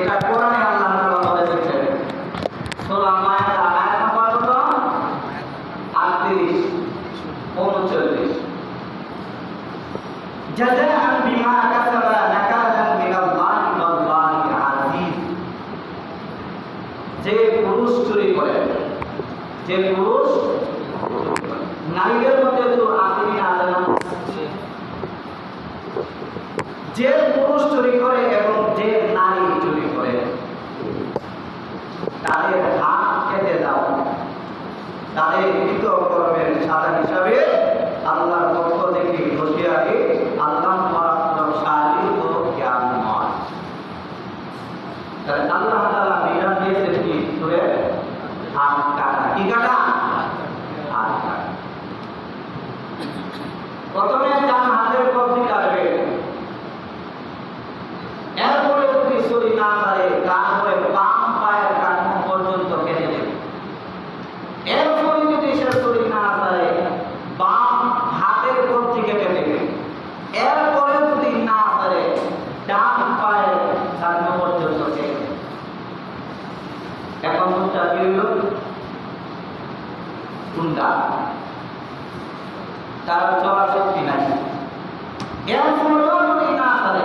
এটা কোরআনে আল্লাহ তাআলা বলে দিয়েছেন। সূরা মায়েদা আয়াত নম্বর কত? 38 39 জাযাআন বিমা কাসাবা নাকালান মিনাল্লাহি ওয়াল্লাহি আজিজ যে পুরুষ চুরি করে, যে পুরুষ নারীদের মধ্যে তো আসেনি আছে। না যে পুরুষ চুরি করে এবং যে নারী চুরি করে তাদের হাত কেটে দাও তাদের কৃত কর্মের সাজা হিসাবে আল্লাহর পক্ষ থেকে আল্লাহ হাত কাটা। প্রথমে ডান হাতের কাটবে এরপরে যদি ছুরি না পারে তারপরে বাম পায়ের কাঠামো পর্যন্ত কেটে দেবে এরপরে যদি সে ছুরি না পারে বাম হাতের কবজি কেটে দেবে এরপরে যদি না পারে ডান পায়ের কাঠামো পর্যন্ত কেটে দেবে এখন কোনটা কি হইল কোনটা তার চলার শক্তি নাই এরপরেও যদি না পারে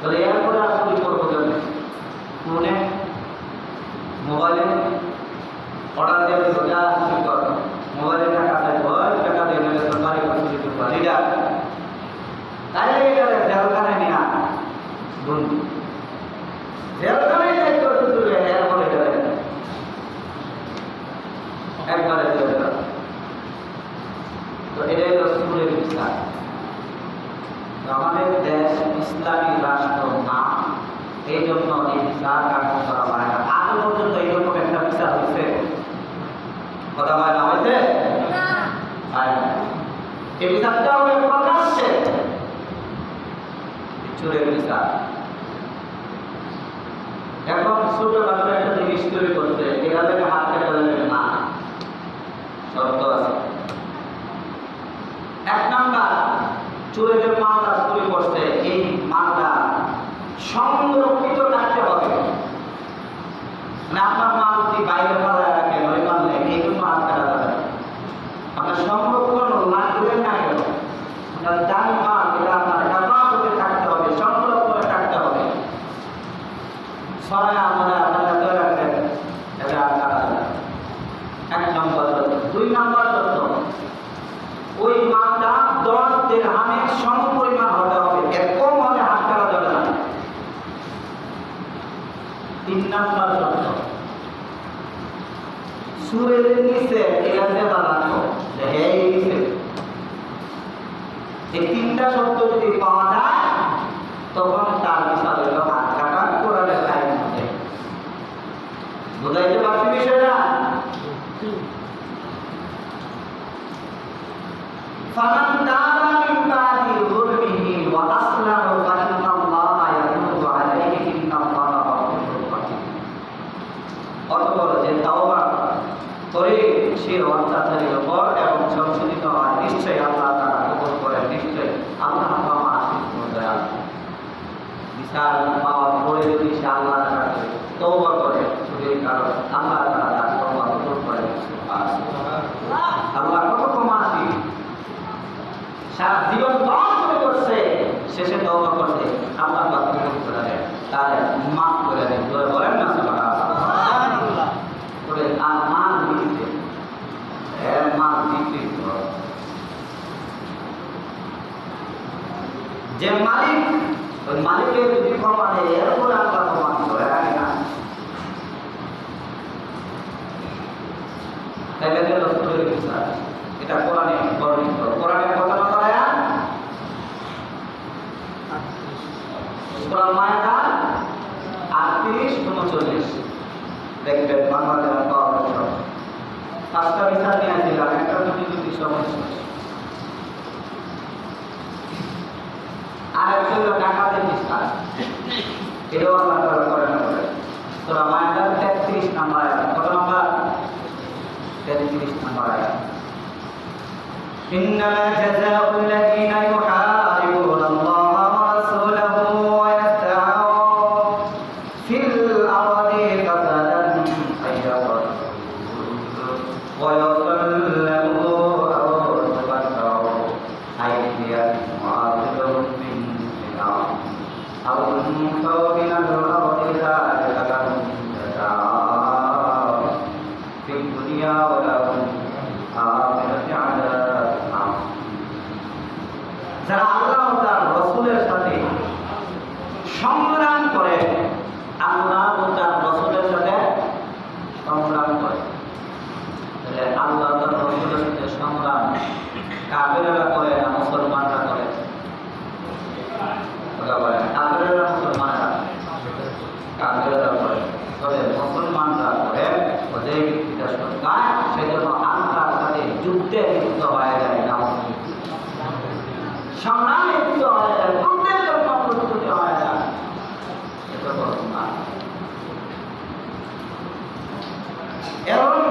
তাহলে এরপরে আর চুরি করব কেন ফোনে মোবাইলে অর্ডার দিয়ে দিল যা মোবাইলে টাকা চাইব টাকা দিয়ে নেবে তোর বাড়ি করে লিডার তাই গেলে জেলখানায় নিয়ে বন্ধু, জেলখানায় জেলখানা। তো আমাদের দেশ ইসলামী রাষ্ট্র না, এই জন্য এই বিচার কার্য করা হয় না আজ পর্যন্ত এইরকম একটা বিচার হয়েছে কথা হয় না হয়েছে হয় না। ছোট একটা জিনিস তৈরি করছে না এই মালটা সংরক্ষিত রাখতে হবে। মানে আপনার মাল যদি বাইরে ফেলায় রাখেন ওই মাল নেই এই জন্য হাত কাটা যাবে না। আপনার সংরক্ষণ না করে না গেল আপনার দামি মাল এটা আপনার হেফাজতে থাকতে হবে সংরক্ষণে থাকতে হবে সরাই আমরা আপনার ধরে রাখবেন এটা আর কাটা যাবে না। এক নম্বর তথ্য। দুই নম্বর তথ্য ওই মালটা দশ দেড়হামের সম পরিমাণ হতে হবে এর কম হলে হাত করা যাবে না তিন নাম্বার শর্ত সুরের নিচে এখানে বানানো যে হে এই নিচে এই তিনটা শব্দ যদি পাওয়া যায়, তখন তার বিষয় হলো হাত কাটা কোরআনের পারছি বিষয়টা? আল্লাহ ক্ষমা আশিস দয়া বিশাল পাওয়ার পরে যদি সে আল্লাহ তাকে তওবা করে চুরির কারণ আল্লাহ তারা তার তওবা কবুল করেন আল্লাহ কত ক্ষমা আশিস সারা জীবন পাপ করে করছে শেষে তওবা করছে আল্লাহ পাক কবুল করে দেন তার মাফ করে দেন জোরে বলেন না সুবহানাল্লাহ বলে আর মান দিতে এর মান দিতে যে মালিক ওই মালিকের যদি ক্ষমা এটাও আল্লাহ তাআলা করে না করে তোরা মায়াটার তেত্রিশ নাম্বার আয়াত কত নাম্বার তেত্রিশ নাম্বার আয়াত إنما جزاء الذين يحاربون যুদ্ধে লিপ্ত হয়ে যায় না সংগ্রামে লিপ্ত হয়ে যায় যুদ্ধের জন্য প্রস্তুতি হয়ে যায় এটা বড় না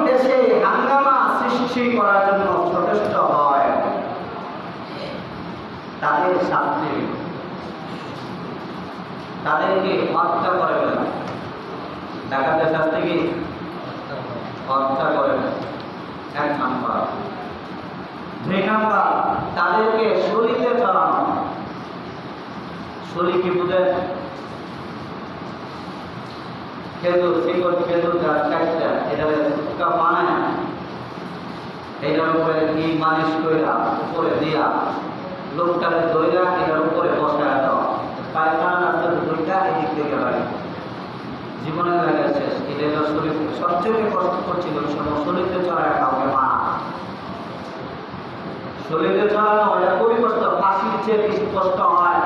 দেশে হাঙ্গামা সৃষ্টি করার জন্য যথেষ্ট হয় তাদের শাস্তি তাদেরকে হত্যা করে না ডাকাতের শাস্তি কি হত্যা না এক নাম্বার দুই তাদেরকে কি বুঝেন? খেজুর খেজুর গাছ এটার উপরে কি মালিশ কইরা উপরে দিয়া লোকটারে দইরা এটার উপরে বসায় দাও। পায়খানা রাস্তা দুইটা, এদিক থেকে বাড়ি। জীবনের শেষ। এটা শরীর সবচেয়ে কষ্ট করছিল ওই সময় শরীরে চড়ায় কাউকে মা শরীরে এটা খুবই কষ্ট ফাঁসির চেয়ে হয়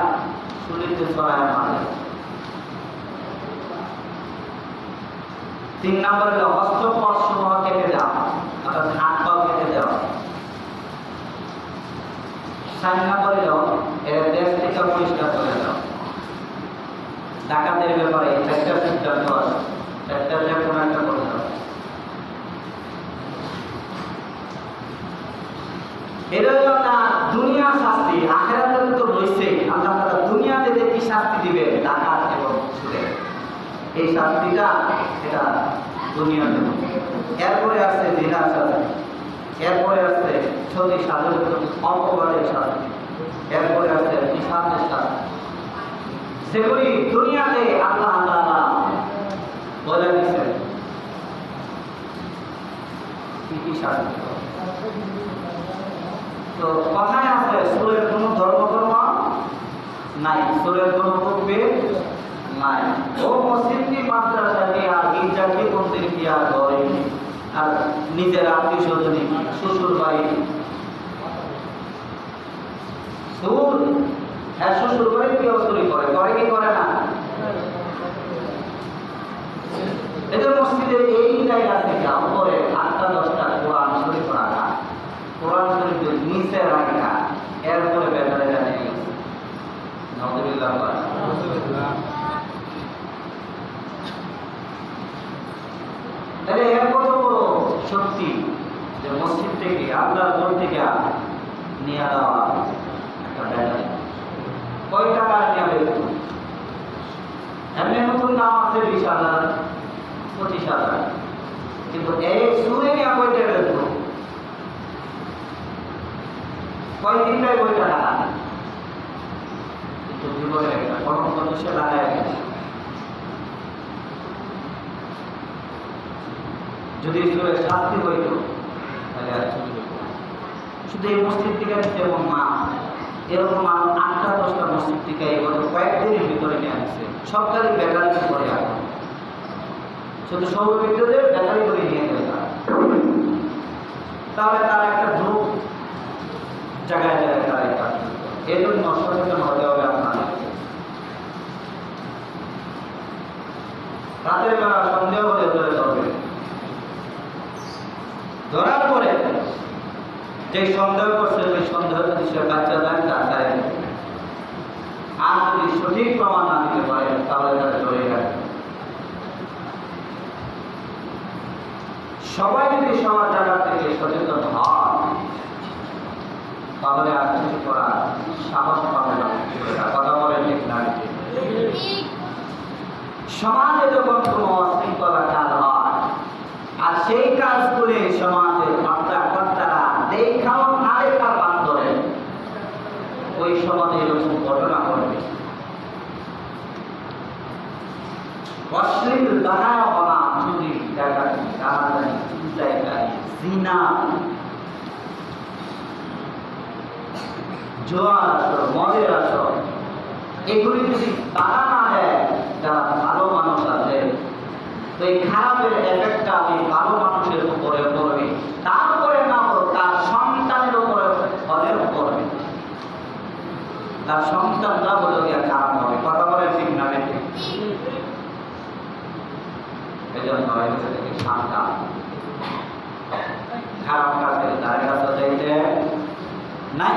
শরীরে চড়ায় মানে তিন নম্বর হলো কেটে দেওয়া, অর্থাৎ হাত কেটে দেওয়া। চার নম্বর হলো এর দেশ থেকে পরিষ্কার করে দেওয়া। ডাকাতের ব্যাপারে সিদ্ধান্ত আছে যে কোনো একটা করে দেওয়া এটা হলো শাস্তি, আখেরাতে তো রয়েছে আল্লাহ দুনিয়াতে যে কি শাস্তি দিবে ডাকাত এই শাস্তিটা এটা দুনিয়ার এরপরে এরপরে সাধন অপবাদের শাস্তি। এরপরে শাস্তি। সেগুলি দুনিয়াতে আল্লাহ তাআলা বলে দিচ্ছেন কি কি শাস্তি? তো কথায় আছে, সুরের কোনো ধর্মকর্ম নাই, সুরের কোনো তকবীর নাই। ও মসজিদটি মাদ্রাসাকে আর গির্জাটি মন্দির কি আর ঘরে আর নিজের আত্মীয় শ্বশুর বাড়ি সুর হ্যাঁ শ্বশুর বাড়ি কেউ চুরি করে? করে কি করে না? এদের মসজিদের এই জায়গা থেকে উপরে আটটা, দশটা কোরআন কোরআন যে মসজিদ থেকে, আল্লাহর ঘর থেকে নিয়ে দেওয়া একটা কয় টাকা নিয়ে এমনি নতুন দাম আছে বিশ হাজার, পঁচিশ হাজার। কিন্তু এই সুরে নিয়ে কয়টা বেরোত কয় দিনটাই বইটা টাকা কিন্তু জীবনে একটা যদি শাস্তি হইত, তাহলে। শুধু এই মসজিদ থেকে যেমন মা এরকম আরও আটটা দশটা মসজিদ থেকে এই গত কয়েকদিনের ভিতরে নিয়ে আসছে। সরকারি ব্যাটারি করে এখন। শুধু সৌর বিদ্যুতের ব্যাটারি করে নিয়ে গেলে তাহলে তারা একটা গ্রুপ জায়গায় জায়গায় এই কাজ এর জন্য সচেতন হতে হবে আপনাদের রাতের বেলা সন্দেহ হলে ধরে ধরবে। ধরার পরে যে সন্দেহ করছে ওই সন্দেহ যদি সে বাচ্চা দেয় তার গায়ে আর যদি সঠিক প্রমাণ না দিতে পারে, তাহলে তারা ধরে রাখবে সবাই যদি সবার জায়গা থেকে সচেতন হয় তাহলে আর কিছু করার সাহস পাবে না কথা বলে ঠিক না সমাজে যখন কোনো অশৃঙ্খলা কাজ হয়, আর সেই কাজগুলি সমাজে কর্তা কর্তারা দেখাও না দেখার বাদ ধরে, ওই সমাজে এরকম ঘটনা ঘটবে। অশ্লীল দাহাবনা চুরি ডাকাতি চিন্তাইকারী জিনা জোয়ার আসর মদের আসর এগুলি যদি তারা না দেয় যারা ভালো মানুষ আছে তো এই খারাপের এফেক্টটা আমি ভালো মানুষের উপরে পড়বে তারপরে না হোক তার সন্তানের উপরে হলেও পড়বে তার সন্তানরা বলে গিয়ে খারাপ হবে কথা বলে ঠিক না এই জন্য থেকে খারাপ কাজের তার কাছে যাইতে নাই।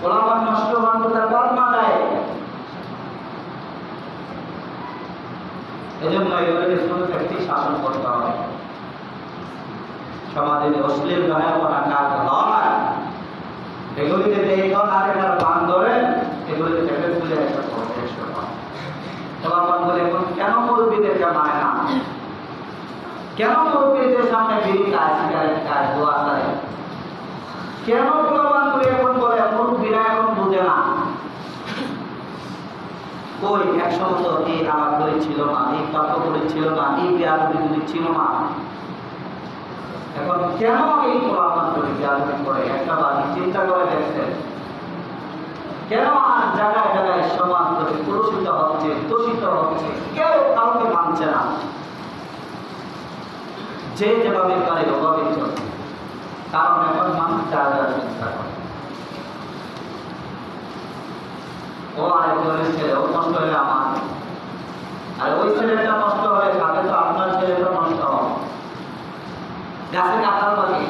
গোলামান নষ্ট হওয়ার তার কর্মা দেয় এজন্য এগুলোকে শুরু থেকে শাসন করতে হবে। সমাজে অশ্লীল ভয়াবনা কাজ হয় এগুলিকে দেখুন আর একটা বান ধরেন এগুলিকে থেকে তুলে একটা কেন মুরব্বীদেরকে কেন মুরব্বীদের সামনে বিড়ি কাজ কাজ কেন গোলামান করে এখন বলে মুরব্বীরা এখন বুঝে না কই এক তো এই আলাপ করে ছিল না এই তর্ক করে ছিল না এই বিয়াদবি যদি ছিল না এখন কেন এই গোলামান করে করে? একটা বাড়ি চিন্তা করে দেখছেন। কেন আর জায়গায় জায়গায় হচ্ছে হচ্ছে, কেউ কাউকে মানছে না। যে যেভাবে ওভাবে চলছে। কারণ এখন মানুষ যা চিন্তা করে। ও আরেকজনের ছেলে, ও নষ্ট হলে আমার। আর ওই ছেলেটা নষ্ট হলে তাহলে তো আপনার ছেলেটা নষ্ট। হবে গাছে কাঁঠাল পাখি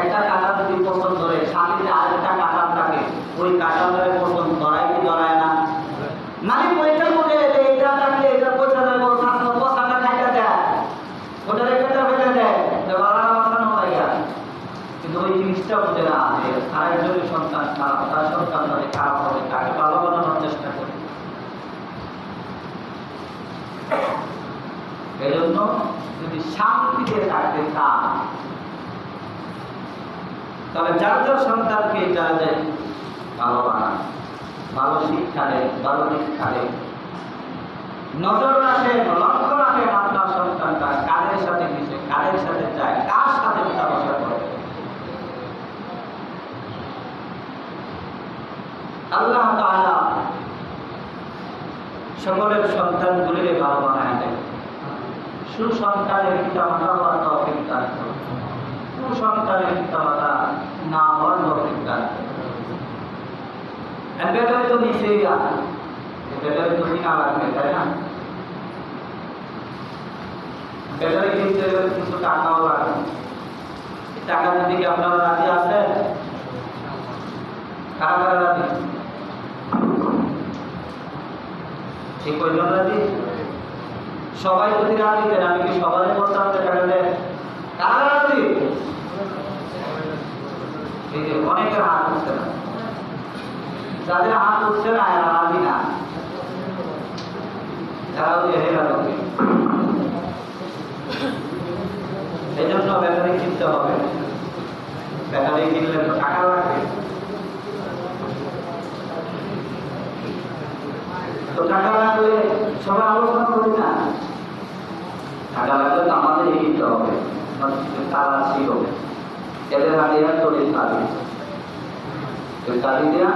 একটা কাঁঠাল যদি পছন্দ ধরে সাথে আরেকটা কাঁঠাল থাকে, ওই কাঁঠালের পছন্দ ধরায় কি ধরায় না মানে ওইটা বলে যে এটা থাকলে এটা পয়সা দেবো সাতশো পয়সাটা খাইটা দেয় ওটা রেখে ফেলে দেয় যে বাবারা বাঁচানো হয় আর। কিন্তু ওই জিনিসটা বোঝে না যে আরেকজনের সন্তান খারাপ তার সন্তান তাদের খারাপ হবে তাকে ভালো বানানোর চেষ্টা করে এই জন্য যদি শান্তিতে থাকতে চান তবে যার যার সন্তানকে যারা যে ভালো বানান ভালো শিক্ষা দেয়, ভালো শিক্ষা দেয়, নজর রাখেন লক্ষ্য রাখেন আপনার সন্তানটা কাদের সাথে মিশে, কাদের সাথে যায়, কার সাথে বসা করে। আল্লাহ সকলের সন্তানগুলিকে ভালো বানায় সুসন্তানের পিতা মাতা হওয়ার সুসন্তানের পিতা মাতা না হওয়ার তো নিচেই তো কিনা লাগবে তাই না? ব্যাটারি কিনতে গেলে টাকাও লাগে টাকা দিতে আপনারা রাজি আছেন? কারা কারা রাজি? ঠিক কয়জন রাজি? সবাই যদি না দিতেন, আমি কি যে টাকা দেন? কারা রাজি? এই অনেকের হাত উঠছে না। যাদের হাত উঠছে না, এরা না। তারাও যে হেরা এই জন্য ব্যাপারে কিনতে হবে ব্যাটারি কিনলে তো টাকা লাগবে তো টাকা লাগলে সবাই আলোচনা করি না টাকা লাগলে তো আমাদের কিনতে হবে তারা ছিল এদের হাতে তৈরি ওই দেওয়া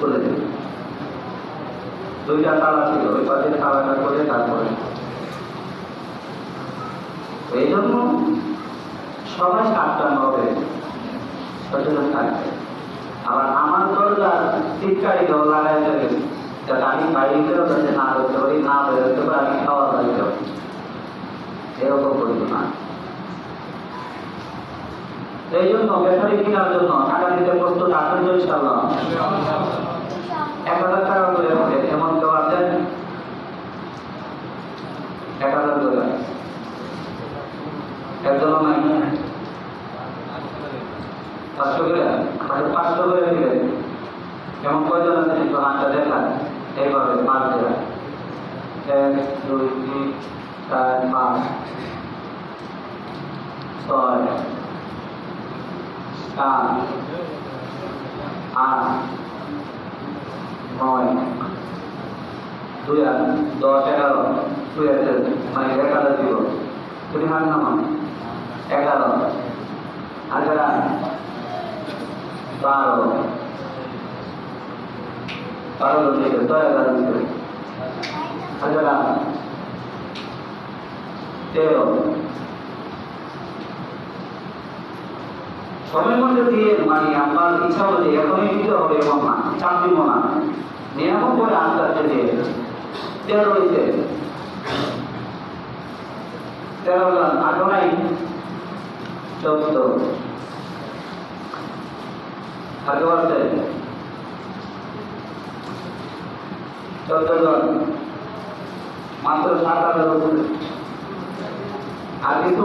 করে দেবে দুইটা তালা ছিল, ওই পাশে খাওয়াটা করে তারপরে। এই জন্য সবাই সাবধান হবে সচেতন থাকবে। আবার আমার দরজা চিৎকারি দেওয়া, লাগাই দেবে। যাতে আমি বাইরে গেলেও যাতে না করতে পারি, না বেরোতে পারি, আমি খাওয়া দাওয়া এরকম করিব না এই জন্য ব্যাটারি কেনার জন্য টাকা দিতে প্রস্তুত আসেন তো ইনশাল্লাহ এক হাজার টাকা করে হবে এমন কেউ আছেন এক হাজার করে। একজনও নাই। পাঁচশো করে? তাহলে পাঁচশো করে দিলে এমন কয়জন আছে কিন্তু হাতটা দেখায় এইভাবে পাঁচ দেখায় এক, দুই, তিন, চার, পাঁচ, ছয় সাত, আট, নয়, দুই আট, দশ, এগারো, দুই আছে মানে এগারো দিব। তুমি হাত নামান। এগারো। হাজার বারো। বারো দিকে দশ এগারো দিকে হাজার তেরো। সময়ের মধ্যে দিয়ে মানে আপনার ইচ্ছা হলে এখনই দিতে হবে এমন না চাপ দিব না। নিরাপদ করে আস্তে আস্তে দিয়ে তেরো রয়েছে তেরো জন আঠো নাই চোদ্দ আছে। চোদ্দ জন। মাত্র সাত আঠারো আর কিছু